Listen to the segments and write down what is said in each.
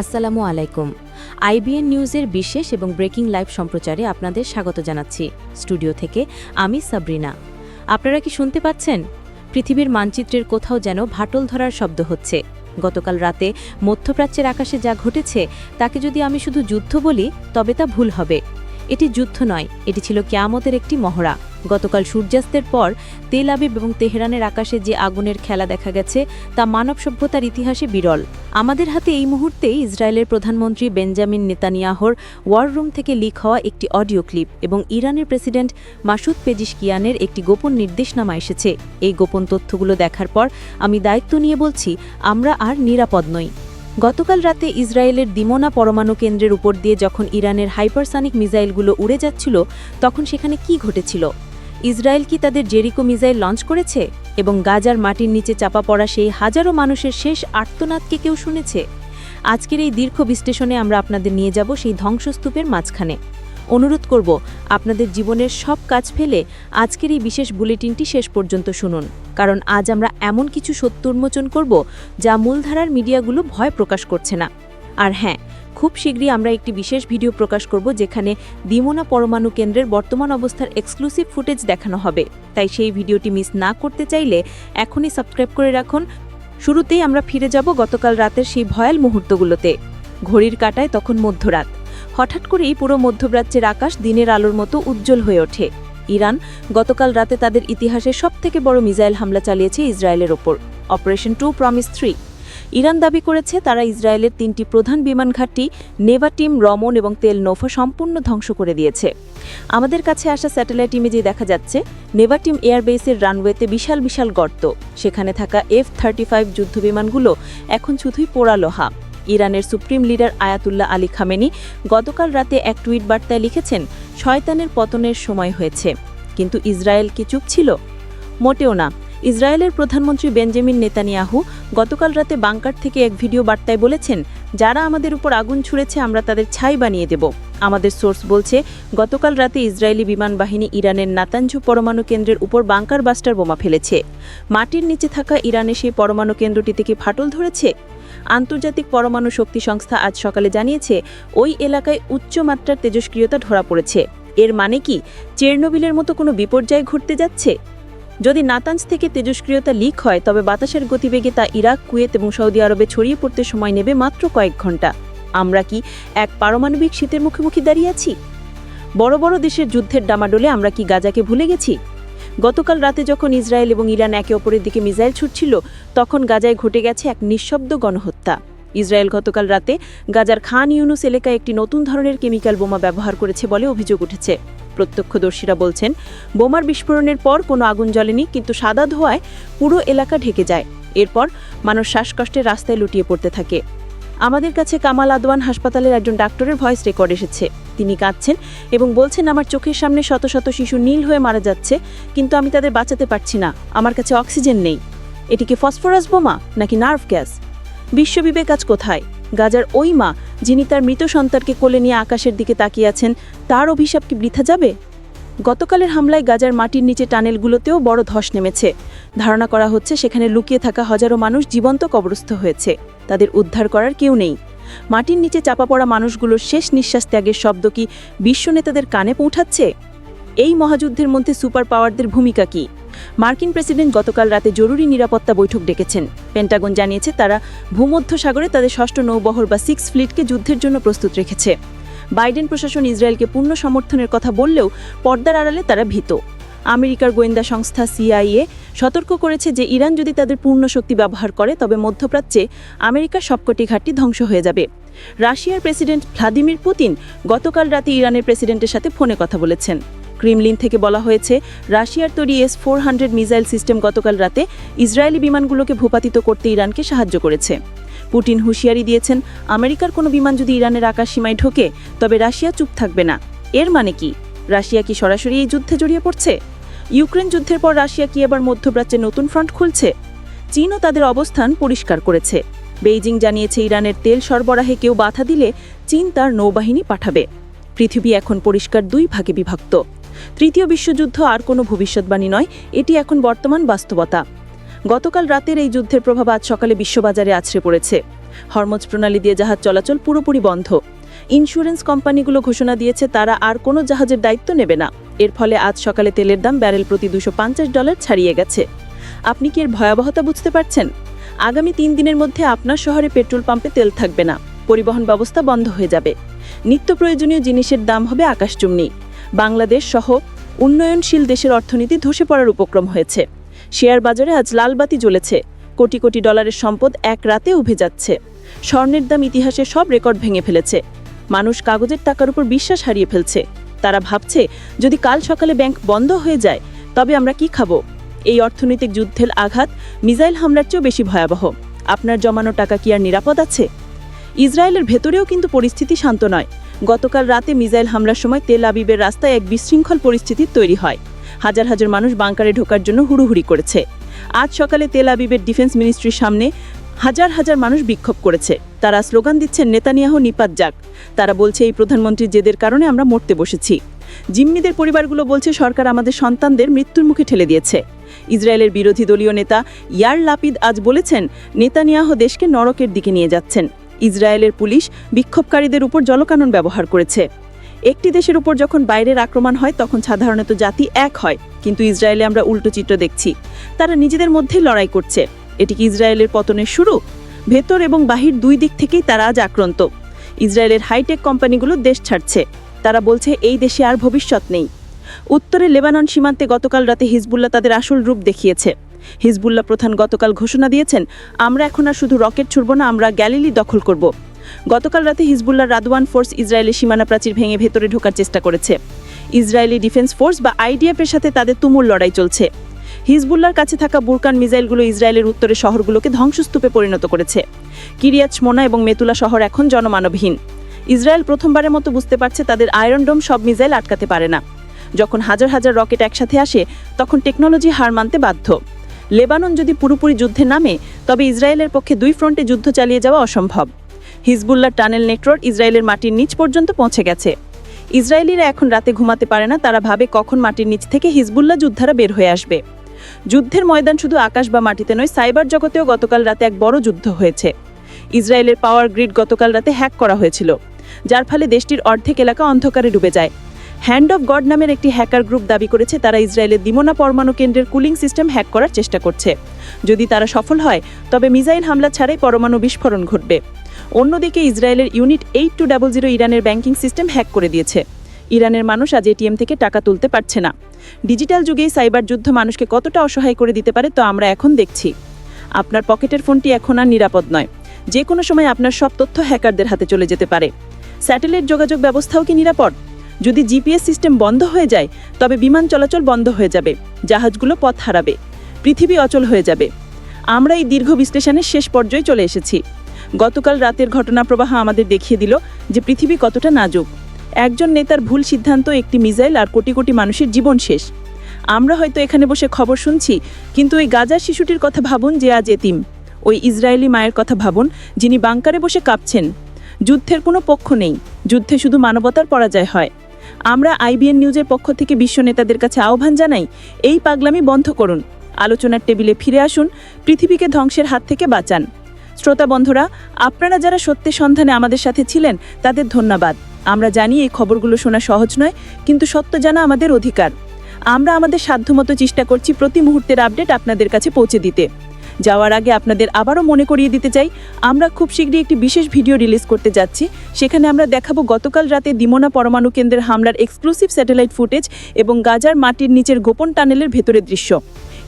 আসসালামু আলাইকুম। আইবিএন নিউজের বিশেষ এবং ব্রেকিং লাইভ সম্প্রচারে আপনাদের স্বাগত জানাচ্ছি। স্টুডিও থেকে আমি সাবরিনা। আপনারা কি শুনতে পাচ্ছেন? পৃথিবীর মানচিত্রের কোথাও যেন ভাটল ধরার শব্দ হচ্ছে। গতকাল রাতে মধ্যপ্রাচ্যের আকাশে যা ঘটেছে, তাকে যদি আমি শুধু যুদ্ধ বলি, তবে তা ভুল হবে। এটি যুদ্ধ নয়, এটি ছিল কেয়ামতের একটি মহড়া। গতকাল সূর্যাস্তের পর তেল আবিব এবং তেহরানের আকাশে যে আগুনের খেলা দেখা গেছে, তা মানব সভ্যতার ইতিহাসে বিরল। আমাদের হাতে এই মুহূর্তে ইসরায়েলের প্রধানমন্ত্রী বেঞ্জামিন নেতানিয়াহর ওয়ার রুম থেকে লিক হওয়া একটি অডিও ক্লিপ এবং ইরানের প্রেসিডেন্ট মাসুদ পেজিশকিয়ানের একটি গোপন নির্দেশনামা এসেছে। এই গোপন তথ্যগুলো দেখার পর আমি দায়িত্ব নিয়ে বলছি, আমরা আর নিরাপদ নই। গতকাল রাতে ইসরায়েলের দিমোনা পরমাণু কেন্দ্রের উপর দিয়ে যখন ইরানের হাইপারসানিক মিসাইলগুলো উড়ে যাচ্ছিল, তখন সেখানে কি ঘটেছিল? ইসরায়েল কি তাদের জেরিকো মিসাইল লঞ্চ করেছে? এবং গাজার মাটির নিচে চাপা পড়া সেই হাজারো মানুষের শেষ আর্তনাদকে কেউ শুনেছে? আজকের এই দীর্ঘ বিশ্লেষণে আমরা আপনাদের নিয়ে যাব সেই ধ্বংসস্তূপের মাঝখানে। অনুরোধ করব আপনাদের জীবনের সব কাজ ফেলে আজকের এই বিশেষ বুলেটিনটি শেষ পর্যন্ত শুনুন, কারণ আজ আমরা এমন কিছু সত্য উন্মোচন করব যা মূলধারার মিডিয়াগুলো ভয় প্রকাশ করছে না। আর হ্যাঁ খুব শীঘ্রই আমরা একটি বিশেষ ভিডিও প্রকাশ করব যেখানে দিমোনা পরমাণু কেন্দ্রের বর্তমান অবস্থার এক্সক্লুসিভ ফুটেজ দেখানো হবে। তাই সেই ভিডিওটি মিস না করতে চাইলে এখনই সাবস্ক্রাইব করে রাখুন। শুরুতেই আমরা ফিরে যাব গতকাল রাতের সেই ভয়াল মুহূর্তগুলোতে। ঘড়ির কাটায় তখন মধ্যরাত। হঠাৎ করেই পুরো মধ্যপ্রাচ্যের আকাশ দিনের আলোর মতো উজ্জ্বল হয়ে ওঠে। ইরান গতকাল রাতে তাদের ইতিহাসে সবথেকে বড় মিসাইল হামলা চালিয়েছে ইসরায়েলের ওপর। Operation true promise three. Iran দাবি করেছে তারা ইসরায়েলের তিনটি প্রধান বিমান ঘাঁটি নেভাটিম রমন এবং তেল নোফা সম্পূর্ণ ধ্বংস করে দিয়েছে। আমাদের কাছে আসা স্যাটেলাইট ইমেজে দেখা যাচ্ছে নেভাটিম এয়ারবেসের রানওয়েতে বিশাল বিশাল গর্ত। সেখানে থাকা এফ থার্টি ফাইভ যুদ্ধবিমানগুলো এখন শুধুই পোড়া লোহা। ইরানের supreme leader Ayatollah Ali Khamenei গতকাল রাতে এক টুইট বার্তায় লিখেছেন, শয়তানের পতনের সময় হয়েছে। কিন্তু ইসরায়েল কি চুপ ছিল? মোটেও না। ইসরায়েলের প্রধানমন্ত্রী বেঞ্জামিন নেতানিয়াহু গতকাল রাতে বাংকার থেকে এক ভিডিও বার্তায় বলেছেন, যারা আমাদের উপর আগুন ছুঁড়েছে, আমরা তাদের ছাই বানিয়ে দেব। আমাদের সোর্স বলছে, গতকাল রাতে ইসরায়েলি বিমান বাহিনী ইরানের নাতাঞ্জু পরমাণু কেন্দ্রের উপর বাংকার বাস্টার বোমা ফেলেছে। মাটির নিচে থাকা ইরানে সেই পরমাণু কেন্দ্রটি থেকে ফাটল ধরেছে? আন্তর্জাতিক পরমাণু শক্তি সংস্থা আজ সকালে জানিয়েছে, ওই এলাকায় উচ্চ মাত্রার তেজস্ক্রিয়তা ধরা পড়েছে। এর মানে কি, চেরনোবিলের মতো কোনো বিপর্যয় ঘটতে যাচ্ছে? যদি নাতাঞ্জ থেকে তেজস্ক্রিয়তা লিক হয়, তবে বাতাসের গতিবেগে তা ইরাক, কুয়েত এবং সৌদি আরবে ছড়িয়ে পড়তে সময় নেবে মাত্র কয়েক ঘণ্টা আমরা কি এক পারমাণবিক শীতের মুখোমুখি দাঁড়িয়ে আছি? বড় বড় দেশের যুদ্ধের ডামাডোলে আমরা কি গাজাকে ভুলে গেছি? গতকাল রাতে যখন ইসরায়েল এবং ইরান একে অপরের দিকে মিসাইল ছুটছিল, তখন গাজায় ঘটে গেছে এক নিঃশব্দ গণহত্যা। ইসরায়েল গতকাল রাতে গাজার খান ইউনুস এলাকায় একটি নতুন ধরনের কেমিক্যাল বোমা ব্যবহার করেছে বলে অভিযোগ উঠেছে। প্রত্যক্ষদর্শীরা বলছেন, বোমার বিস্ফোরণের পর কোনো আগুন জ্বলেনি, কিন্তু সাদা ধোঁয়ায় পুরো এলাকা ঢেকে যায়। এরপর মানুষ শ্বাসকষ্টে রাস্তায় লুটিয়ে পড়তে থাকে। আমাদের কাছে কামাল আদওয়ান হাসপাতালের একজন ডাক্তারের ভয়েস রেকর্ড এসেছে। তিনি কাঁদছেন এবং বলছেন, আমার চোখের সামনে শত শত শিশু নীল হয়ে মারা যাচ্ছে, কিন্তু আমি তাদের বাঁচাতে পারছি না। আমার কাছে অক্সিজেন নেই। এটি কি ফসফরাস বোমা নাকি নার্ভ গ্যাস? বিশ্ববিবেক আজ কোথায়? গাজার ওই মা, যিনি তার মৃত সন্তানকে কোলে নিয়ে আকাশের দিকে তাকিয়ে আছেন, তার অভিশাপ কি বৃথা যাবে? গতকালের হামলায় গাজার মাটির নিচে টানেলগুলোতেও বড় ধস নেমেছে। ধারণা করা হচ্ছে, সেখানে লুকিয়ে থাকা হাজারো মানুষ জীবন্ত কবরস্থ হয়েছে। তাদের উদ্ধার করার কেউ নেই। মাটির নিচে চাপা পড়া মানুষগুলোর শেষ নিঃশ্বাস ত্যাগের শব্দ কি বিশ্ব নেতাদের কানে পৌঁছাচ্ছে? এই মহাযুদ্ধের মধ্যে সুপার পাওয়ারদের ভূমিকা কি? মার্কিন প্রেসিডেন্ট গতকাল রাতে জরুরি নিরাপত্তা বৈঠক ডেকেছেন। পেন্টাগন জানিয়েছে তারা ভূমধ্য সাগরে তাদের ষষ্ঠ নৌবহর বা সিক্স ফ্লিটকে যুদ্ধের জন্য প্রস্তুত রেখেছে। বাইডেন প্রশাসন ইসরায়েলকে পূর্ণ সমর্থনের কথা বললেও পর্দার আড়ালে তারা ভীত। আমেরিকার গোয়েন্দা সংস্থা সিআইএ সতর্ক করেছে যে ইরান যদি তাদের পূর্ণ শক্তি ব্যবহার করে, তবে মধ্যপ্রাচ্যে আমেরিকার সবকটি ঘাটটি ধ্বংস হয়ে যাবে। রাশিয়ার প্রেসিডেন্ট ভ্লাদিমির পুতিন গতকাল রাতে ইরানের প্রেসিডেন্টের সাথে ফোনে কথা বলেছেন। ক্রিমলিন থেকে বলা হয়েছে, রাশিয়ার তৈরি S four hundred missile system গতকাল রাতে ইসরায়েলি বিমানগুলোকে ভূপাতিত করতে ইরানকে সাহায্য করেছে। পুটিন হুঁশিয়ারি দিয়েছেন, আমেরিকার কোনো বিমান যদি ইরানের আকাশ সীমায় ঢোকে, তবে রাশিয়া চুপ থাকবে না। এর মানে কি? রাশিয়া কি সরাসরি এই যুদ্ধে জড়িয়ে পড়ছে? ইউক্রেন যুদ্ধের পর রাশিয়া কি এবার মধ্যপ্রাচ্যে নতুন ফ্রন্ট খুলছে? চীনও তাদের অবস্থান পরিষ্কার করেছে। বেইজিং জানিয়েছে ইরানের তেল সরবরাহে কেউ বাধা দিলে চীন তার নৌবাহিনী পাঠাবে। পৃথিবী এখন পরিষ্কার দুই ভাগে বিভক্ত। তৃতীয় বিশ্বযুদ্ধ আর কোনো ভবিষ্যৎবাণী নয়, এটি এখন বর্তমান বাস্তবতা। গতকাল রাতের এই যুদ্ধের প্রভাব আজ সকালে বিশ্ববাজারে আছড়ে পড়েছে। হরমোজ প্রণালী দিয়ে জাহাজ চলাচল পুরোপুরি বন্ধ। ইন্স্যুরেন্স কোম্পানিগুলো ঘোষণা দিয়েছে, তারা আর কোনো জাহাজের দায়িত্ব নেবে না। এর ফলে আজ সকালে তেলের দাম ব্যারেল প্রতি দুশো ডলার ছাড়িয়ে গেছে। আপনি কি এর ভয়াবহতা বুঝতে পারছেন? আগামী তিন দিনের মধ্যে আপনার শহরে পেট্রোল পাম্পে তেল থাকবে না। পরিবহন ব্যবস্থা বন্ধ হয়ে যাবে। নিত্য প্রয়োজনীয় জিনিসের দাম হবে আকাশচুম্নি বাংলাদেশ সহ উন্নয়নশীল দেশের অর্থনীতি ধসে পড়ার উপক্রম হয়েছে। শেয়ার বাজারে আজ লালবাতি জ্বলেছে। কোটি কোটি ডলারের সম্পদ এক রাতে উভে যাচ্ছে। স্বর্ণের দাম ইতিহাসে সব রেকর্ড ভেঙে ফেলেছে। মানুষ কাগজের টাকার উপর বিশ্বাস হারিয়ে ফেলছে। তারা ভাবছে, যদি কাল সকালে ব্যাংক বন্ধ হয়ে যায়, তবে আমরা কি খাব? এই অর্থনৈতিক যুদ্ধের আঘাত মিসাইল হামলার চেয়েও বেশি ভয়াবহ। আপনার জমানো টাকা কি আর নিরাপদ আছে? ইসরায়েলের ভেতরেও কিন্তু পরিস্থিতি শান্ত নয়। গতকাল রাতে মিসাইল হামলার সময় তেল আবিবের রাস্তায় এক বিশৃঙ্খল পরিস্থিতির তৈরি হয়। হাজার হাজার মানুষ বাংকারে ঢোকার জন্য হুড়ুহুড়ি করেছে। আজ সকালে তেল আবিবের ডিফেন্স মিনিস্ট্রির সামনে হাজার হাজার মানুষ বিক্ষোভ করেছে। তারা স্লোগান দিচ্ছেন, নেতানিয়াহ নিপাত যাক। তারা বলছে, এই প্রধানমন্ত্রীর জেদের কারণে আমরা মরতে বসেছি। জিম্মিদের পরিবারগুলো বলছে, সরকার আমাদের সন্তানদের মৃত্যুর মুখে ঠেলে দিয়েছে। ইসরায়েলের বিরোধী দলীয় নেতা ইয়ার লাপিদ আজ বলেছেন, নেতানিয়াহ দেশকে নরকের দিকে নিয়ে যাচ্ছেন। ইসরায়েলের পুলিশ বিক্ষোভকারীদের উপর জলকানন ব্যবহার করেছে। একটি দেশের উপর যখন বাইরের আক্রমণ হয়, তখন সাধারণত জাতি এক হয়। কিন্তু ইসরায়েলে আমরা উল্টো চিত্র দেখছি। তারা নিজেদের মধ্যেই লড়াই করছে। এটি কি ইসরায়েলের পতনের শুরু? ভেতর এবং বাহির দুই দিক থেকেই তারা আজ আক্রান্ত। ইসরায়েলের হাইটেক কোম্পানিগুলো দেশ ছাড়ছে। তারা বলছে, এই দেশে আর ভবিষ্যৎ নেই। উত্তরে লেবানন সীমান্তে গতকাল রাতে হিজবুল্লাহ তাদের আসল রূপ দেখিয়েছে। হিজবুল্লাহ প্রধান গতকাল ঘোষণা দিয়েছেন, আমরা এখন আর শুধু রকেট ছুড়ব না, আমরা গ্যালিলি দখল করব। গতকাল রাতে হিজবুল্লাহ রাদওয়ান ফোর্স ইসরায়েলের সীমানা প্রাচীর ভেঙে ভেতরে ঢোকার চেষ্টা করেছে। ইসরায়েলি ডিফেন্স ফোর্স বা আইডিএফের সাথে তাদের তুমুল লড়াই চলছে। হিজবুল্লার কাছে থাকা বুরকান মিসাইলগুলো ইসরায়েলের উত্তরে শহরগুলোকে ধ্বংসস্তূপে পরিণত করেছে। কিরিয়াচ মোনা এবং মেতুলা শহর এখন জনমানবহীন। ইসরায়েল প্রথমবারের মতো বুঝতে পারছে তাদের আয়রন ডোম সব মিসাইল আটকাতে পারে না। যখন হাজার হাজার রকেট একসাথে আসে, তখন টেকনোলজি হার মানতে বাধ্য। লেবানন যদি পুরোপুরি যুদ্ধে নামে, তবে ইসরায়েলের পক্ষে দুই ফ্রন্টে যুদ্ধ চালিয়ে যাওয়া অসম্ভব। হিজবুল্লার টানেল নেটওয়ার্ক ইসরায়েলের মাটির নিচ পর্যন্ত পৌঁছে গেছে। ইসরায়েলিরা এখন রাতে ঘুমাতে পারে না, তারা ভাবে কখন মাটির নিচ থেকে হিজবুল্লাহ যোদ্ধারা বের হয়ে আসবে। যুদ্ধের ময়দান শুধু আকাশ বা মাটিতে নয়, সাইবার জগতেও গতকাল রাতে এক বড় যুদ্ধ হয়েছে। ইসরায়েলের পাওয়ার গ্রিড গতকাল রাতে হ্যাক করা হয়েছিল, যার ফলে দেশটির অর্ধেক এলাকা অন্ধকারে ডুবে যায়। হ্যান্ড অফ গড নামের একটি হ্যাকার গ্রুপ দাবি করেছে, তারা ইসরায়েলের দিমোনা পরমাণু কেন্দ্রের কুলিং সিস্টেম হ্যাক করার চেষ্টা করছে। যদি তারা সফল হয়, তবে মিসাইল হামলা ছাড়াই পরমাণু বিস্ফোরণ ঘটবে। অন্যদিকে ইসরায়েলের unit eight two double zero ইরানের ব্যাংকিং সিস্টেম হ্যাক করে দিয়েছে। ইরানের মানুষ আজ এটিএম থেকে টাকা তুলতে পারছে না। ডিজিটাল যুগেই সাইবার যুদ্ধ মানুষকে কতটা অসহায় করে দিতে পারে তো আমরা এখন দেখছি। আপনার পকেটের ফোনটি এখন আর নিরাপদ নয়। যে কোনো সময় আপনার সব তথ্য হ্যাকারদের হাতে চলে যেতে পারে। স্যাটেলাইট যোগাযোগ ব্যবস্থাও কি নিরাপদ? যদি জিপিএস সিস্টেম বন্ধ হয়ে যায়, তবে বিমান চলাচল বন্ধ হয়ে যাবে, জাহাজগুলো পথ হারাবে, পৃথিবী অচল হয়ে যাবে। আমরা এই দীর্ঘ বিশ্লেষণের শেষ পর্যায়ে চলে এসেছি। গতকাল রাতের ঘটনা প্রবাহ আমাদের দেখিয়ে দিল যে পৃথিবী কতটা নাজুক। একজন নেতার ভুল সিদ্ধান্ত, একটি মিসাইল আর কোটি কোটি মানুষের জীবন শেষ। আমরা হয়তো এখানে বসে খবর শুনছি, কিন্তু ওই গাজার শিশুটির কথা ভাবুন যে আজ এতিম। ওই ইসরায়েলি মায়ের কথা ভাবুন, যিনি বাংকারে বসে কাঁপছেন। যুদ্ধের কোনো পক্ষ নেই, যুদ্ধে শুধু মানবতার পরাজয় হয়। আমরা আইবিএন নিউজের পক্ষ থেকে বিশ্ব নেতাদের কাছে আহ্বান জানাই, এই পাগলামি বন্ধ করুন। আলোচনার টেবিলে ফিরে আসুন, পৃথিবীকে ধ্বংসের হাত থেকে বাঁচান। শ্রোতা বন্ধুরা, আপনারা যারা সত্যের সন্ধানে আমাদের সাথে ছিলেন, তাদের ধন্যবাদ। আমরা জানি এই খবরগুলো শোনা সহজ নয়, কিন্তু সত্য জানা আমাদের অধিকার। আমরা আমাদের সাধ্যমতো চেষ্টা করছি প্রতি মুহূর্তের আপডেট আপনাদের কাছে পৌঁছে দিতে। যাওয়ার আগে আপনাদের আবারও মনে করিয়ে দিতে চাই, আমরা খুব শীঘ্রই একটি বিশেষ ভিডিও রিলিজ করতে যাচ্ছি। সেখানে আমরা দেখাবো গতকাল রাতে দিমোনা পরমাণু কেন্দ্রের হামলার এক্সক্লুসিভ স্যাটেলাইট ফুটেজ এবং গাজার মাটির নিচের গোপন টানেলের ভেতরের দৃশ্য।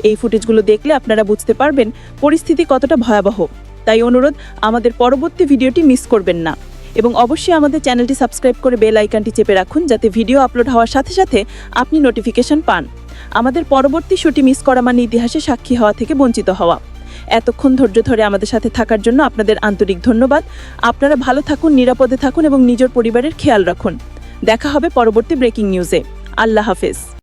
এই ফুটেজগুলো দেখলে আপনারা বুঝতে পারবেন পরিস্থিতি কতটা ভয়াবহ। তাই অনুরোধ, আমাদের পরবর্তী ভিডিওটি মিস করবেন না। এবং অবশ্যই আমাদের চ্যানেলটি সাবস্ক্রাইব করে বেল আইকনটি চেপে রাখুন যাতে ভিডিও আপলোড হওয়ার সাথে সাথে আপনি নোটিফিকেশন পান। আমাদের পরবর্তী শোটি মিস করা মানে ইতিহাসে সাক্ষী হওয়া থেকে বঞ্চিত হওয়া। এতক্ষণ ধৈর্য ধরে আমাদের সাথে থাকার জন্য আপনাদের আন্তরিক ধন্যবাদ। আপনারা ভালো থাকুন, নিরাপদে থাকুন এবং নিজের পরিবারের খেয়াল রাখুন। দেখা হবে পরবর্তী ব্রেকিং নিউজে। আল্লাহ হাফেজ।